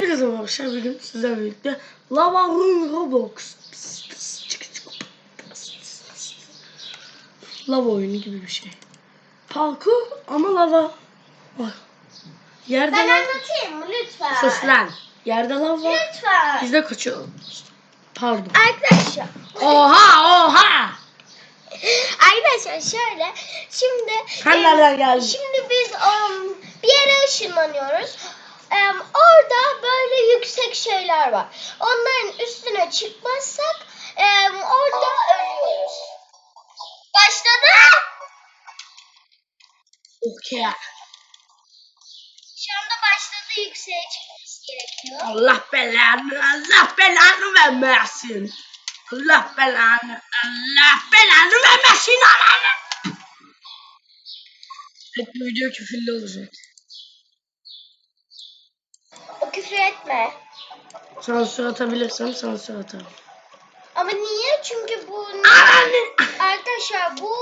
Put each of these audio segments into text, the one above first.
Herkese arkadaşlar bugün sizlerle birlikte Lava Room Roblox. Lava oyunu gibi bir şey Parkur ama lava var Yerde Ben lav anlatayım lütfen? Sus lan Yerde lav var Lütfen. Biz de kaçıyoruz Pardon Arkadaşlar. Oha oha Arkadaşlar şöyle. Şimdi Sen e, nereden geldin? Şimdi biz um, bir yere ışınlanıyoruz. Em, orada böyle yüksek şeyler var. Onların üstüne çıkmazsak orada ölüyoruz. Başladı. Okey Şu anda başladı yükseğe çıkması gerekiyor. Allah belanı Allah belanı vermesin Allah belanı Allah belanı vermesin ananı Hep bu video küfürlü olacak küfür etme. Sansür atabilirsem sansür atarım. Ama niye? Çünkü bu arkadaşlar bu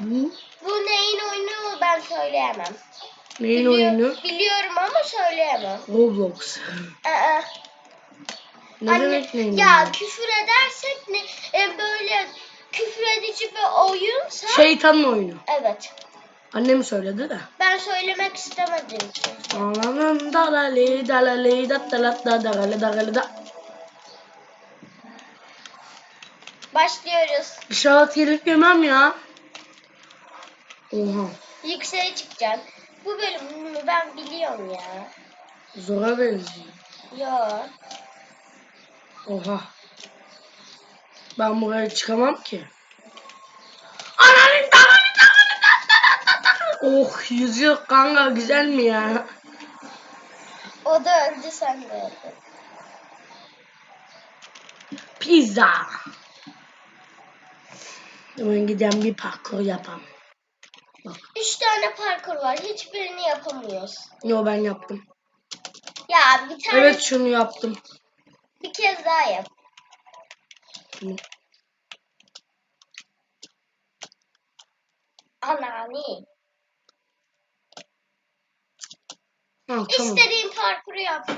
Bu bu neyin oyunu ben söyleyemem. neyin Biliyor- oyunu? Biliyorum ama söyleyemem. Roblox. Aa, Ne anne, demek neyin ya oyunu? küfür edersek ne e, böyle küfür edici bir oyunsa Şeytanın oyunu. evet. Annem söyledi de. Ben söylemek istemedim. Ananın dalali dalali dat dalat da darali darali da. Başlıyoruz. İnşaat gelip yemem ya. Oha. Yükseğe çıkacağım. Bu bölümü ben biliyorum ya. Zora benziyor. Yo. Oha. Ben buraya çıkamam ki. Ananın dalali dalali dat dalat da darali. Oh yüzüyor kanka güzel mi ya? O da öldü sen de öldün. Pizza. Hemen giden bir parkur yapalım. Bak. Üç tane parkur var. Hiçbirini yapamıyoruz. Yo ben yaptım. Ya bir tane Evet şunu yaptım. bir kez daha yap. Şunu. Anani. Ha, tamam. İstediğin parkuru yap.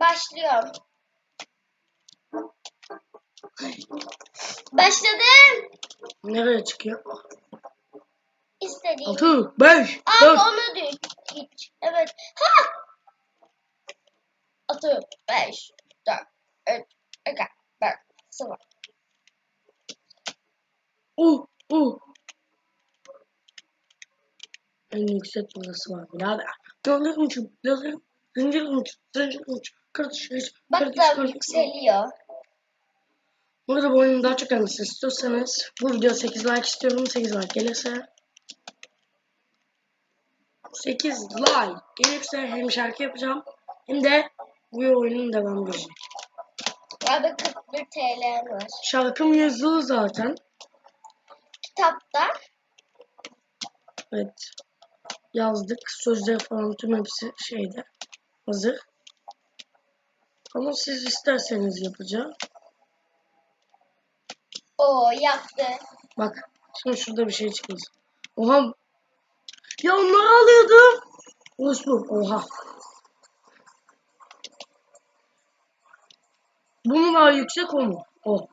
Başlıyorum. Başladım. Nereye çıkıyor? İstediğin. 6, 5, Abi 4. onu düş. Hiç. Evet. Ha! Atı. Beş. Dört. Üç. İki. Bir. Sıfır. Uh, uh. En yüksek burası var birader. Lazer uçu, lazer, zincir uçu, zincir uçu. Kardeş, Bak kardeş, da kardeş. yükseliyor. Burada bu oyunu daha çok gelmesini istiyorsanız bu video 8 like istiyorum. 8 like gelirse 8 like gelirse hem şarkı yapacağım hem de bu oyunun devamı gelecek. Abi 41 TL var. Şarkım yazılı zaten. Kitapta Evet. Yazdık. Sözleri falan tüm hepsi şeyde. Hazır. Ama siz isterseniz yapacağım. o yaptı. Bak. Şimdi şurada bir şey çıkmış. Oha. Ya onları alıyordum. Osman. Oha. Bu mu daha yüksek o mu? O.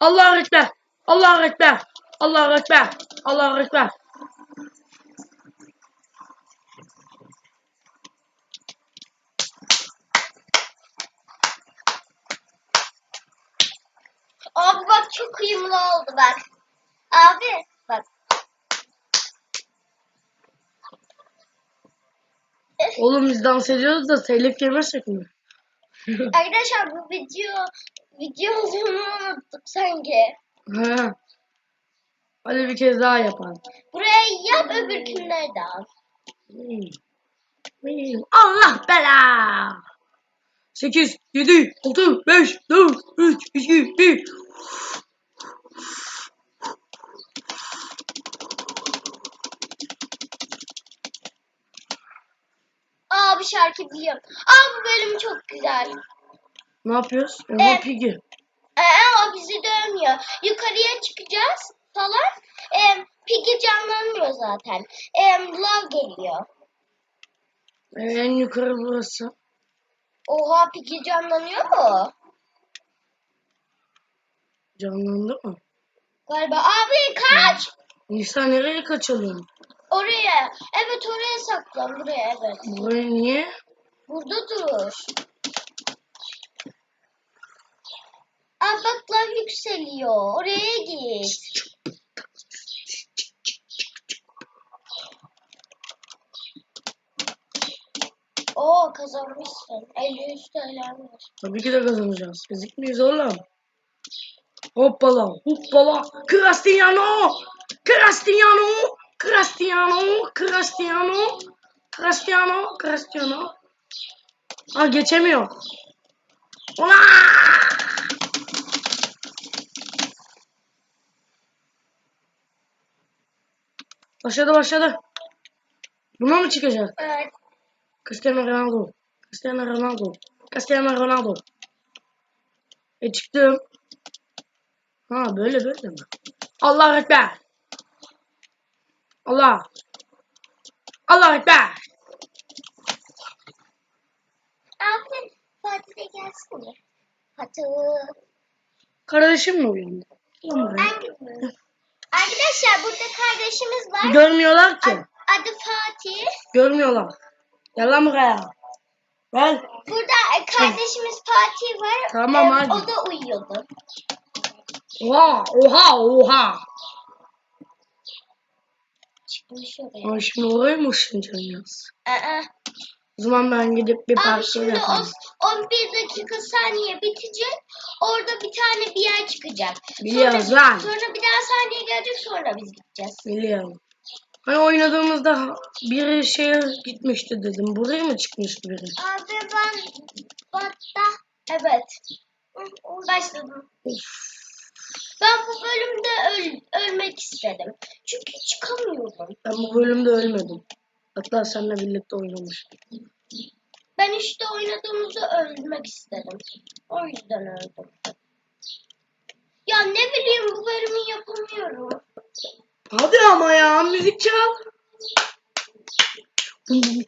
Allahu Ekber. Allahu Ekber. Allahu Ekber. Allahu Ekber. Abi bak çok uyumlu oldu bak. Abi bak. Oğlum biz dans ediyoruz da telif yemezsek mi? Arkadaşlar bu video video olduğunu unuttuk sanki. He. Hadi bir kez daha yapalım. Buraya yap öbürkünleri de al. Allah bela. 8, 7, 6, 5, 4, 3, 2, 1. Aa bu şarkı biliyorum. Aa bu bölüm çok güzel. Ne yapıyoruz? Evet. Oha pigi. Ee, o bizi dövmüyor. Yukarıya çıkacağız falan. Em, Piggy canlanmıyor zaten. Em, Love geliyor. En yukarı burası. Oha Piggy canlanıyor mu? Canlandı mı? Galiba. Abi kaç! Nisa nereye kaçalım? Oraya. Evet oraya saklan. Buraya evet. Buraya niye? Burada dur. Aa bak lav yükseliyor. Oraya git. Oo kazanmışsın. 53 TL var. Tabii ki de kazanacağız. Fizik miyiz oğlum? Hoppala, hoppala. Cristiano! Cristiano! Cristiano! Cristiano! Cristiano! Cristiano! Ha geçemiyor. Ulan! Başladı başladı. Buna mı çıkacak? Evet. Cristiano Ronaldo. Cristiano Ronaldo. Cristiano Ronaldo. E çıktım. Ha böyle böyle mi? Allah Ekber. Allah. Allah Ekber. Abi Fatih de gelsene. Fatih. Kardeşim mi uyandı? Ben gitmiyorum. Arkadaşlar burada kardeşimiz var. Görmüyorlar ki. Ad- Adı Fatih. Görmüyorlar. Gel lan buraya. Gel. Burada kardeşimiz Fatih var. Tamam, Em, hadi. O da uyuyordu. Oha oha oha. Çıkmış oraya. Ama şimdi oraya mı ışınacağız? Aa. O zaman ben gidip bir parkur yapayım. o 11 dakika saniye bitecek. Orada bir tane bir yer çıkacak. Biliyoruz sonra, lan. Sonra bir daha saniye gelecek sonra biz gideceğiz. Biliyorum. Hani oynadığımızda biri şeye gitmişti dedim. Buraya mı çıkmıştı biri? Abi ben batta evet. Başladım. Of. Ben bu bölümde öl, ölmek istedim. Çünkü çıkamıyorum. Ben bu bölümde ölmedim. Hatta seninle birlikte oynamıştım. Ben işte oynadığımızda ölmek istedim. O yüzden öldüm. Ya ne bileyim bu bölümü yapamıyorum. Hadi ama ya müzik çal.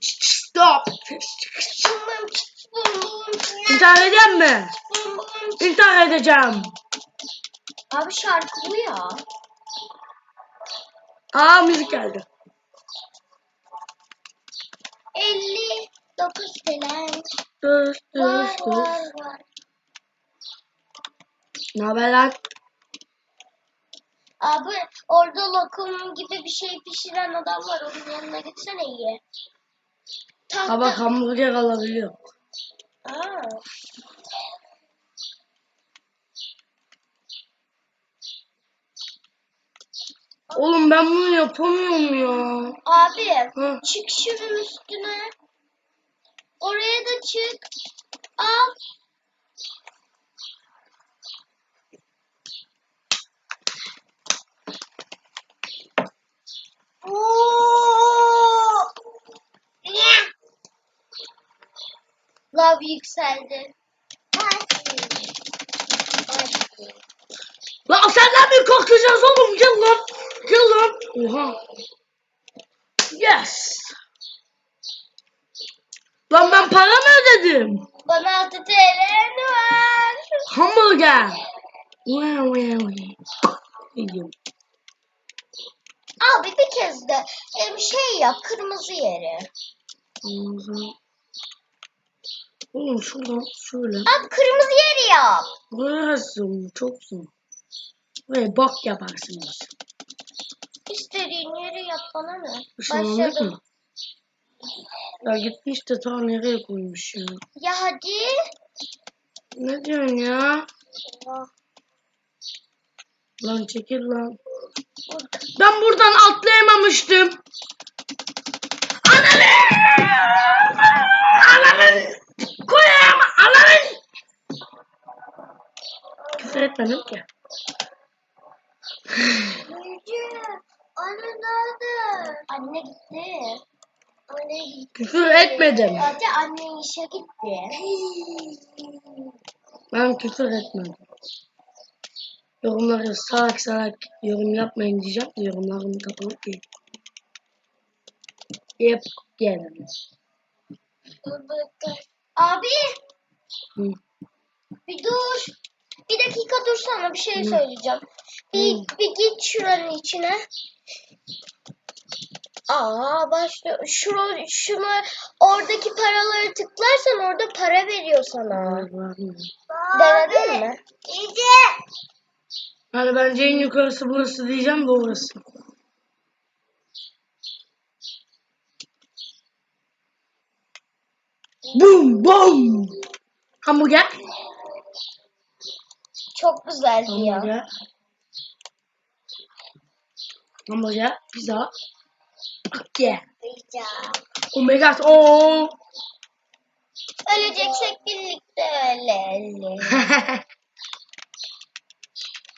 Stop. İntihar edeceğim mi? İntihar edeceğim. Abi şarkı bu ya. Aa müzik geldi. 59 falan. Dur dur Var dur. var var. Ne haber lan? Abi orada lokum gibi bir şey pişiren adam var. Onun yanına gitsene iyi. Tahta. Bak hamburger alabiliyor. Aa. Oğlum ben bunu yapamıyorum ya. Abi Hı. çık şunun üstüne. Oraya da çık. Al. Oo! Lav yükseldi. Lan senden mi korkacağız oğlum? Gel lan. Gel lan. Oha. Yes. Lan ben para mı ödedim? Bana 6 TL'n var. Hamburger. Wow wow. Yiyeyim. Abi bir kez de e, şey yap kırmızı yeri. Oğlum şuradan şöyle. Abi kırmızı yeri yap. Burası çok zor. Ve bak yaparsınız. İstediğin yeri yap bana ne? Işınlandık Başladım. mı? Ya gitmiş de ta nereye koymuş ya. Ya hadi. Ne diyorsun ya? Allah. Lan çekil lan. Burada. Ben buradan atlayamamıştım. Ananı! Ananı! Koyayım! Ananı! Küfür etmedim ki. Anne nerede? Anne gitti. Anne. Küfür etmedim. Hadi anne işe gitti. Ben küfür etmedim. Yorumları salak salak yorum yapmayın diyeceğim. Yorumlarımı kapalı değil. Yep. Gelin. Abi Hı. bir dur. Bir dakika dursana bir şey söyleyeceğim. Bir, bir git şuranın içine. Aa başla. Şunu, şunu oradaki paraları tıklarsan orada para veriyor sana. Denedin mi? İyice. Hani bence en yukarısı burası diyeceğim de orası. Boom boom. Hamburger. Çok güzeldi ya. Hamburger. Hamburger. Pizza. Yeah. Oh my god. Oh. Öleceksek birlikte ölelim.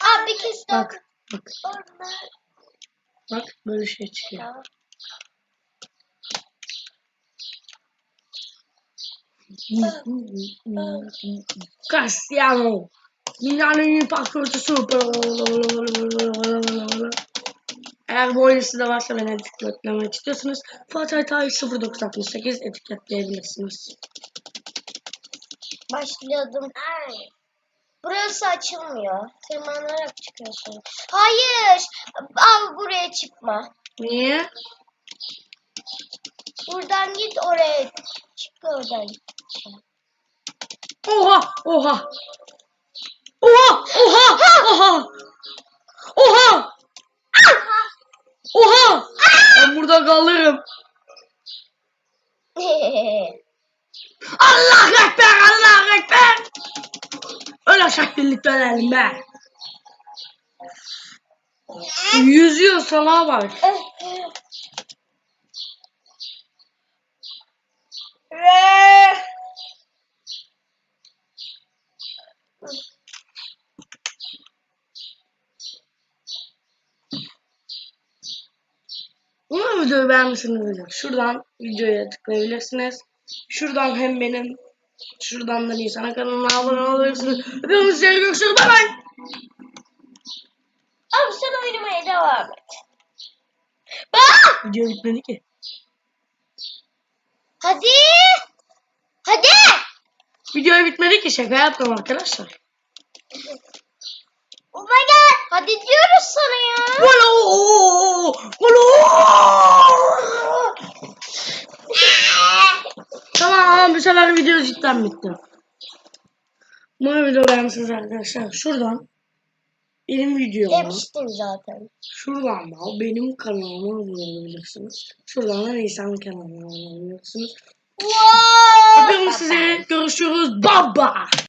Abi daha. bak. Bak. Bak. Böyle şey çıkıyor. Dünyanın en iyi pasportusu. Eğer bu oyun sizde varsa beni etiketlemek istiyorsanız Fatih Tay 0968 etiketleyebilirsiniz. Başladım. Burası açılmıyor. Tırmanarak çıkıyorsun. Hayır. Al buraya çıkma. Niye? Buradan git oraya. Çık oradan. Oha! Oha! Oha! Oha! Oha! Oha! Oha! Ben burada kalırım. Allah ekber! Allah ekber! Öyle şekillik dönelim be. Yüzüyor sana bak. Umarım videoyu beğenmişsinizdir. Şuradan videoya tıklayabilirsiniz. Şuradan hem benim şuradan da Nisan'a kanalına abone olabilirsiniz. Hepinizi sevgiyle görüşürüz. Bay bay. Abi sen oynamaya devam et. Aa! Video bitmedi ki. Hadi. Hadi. Video bitmedi ki şaka yaptım arkadaşlar. Oh my god. Hadi diyoruz sana ya. Golo! Golo! Tamam bu sefer video cidden bitti. Umarım video beğenmişsiniz arkadaşlar. Şuradan benim videoma, Demiştin zaten. şuradan da benim kanalıma abone olabilirsiniz. Şuradan da Nisan kanalına abone olabilirsiniz. Wow. Öpüyorum sizi. Görüşürüz. Baba.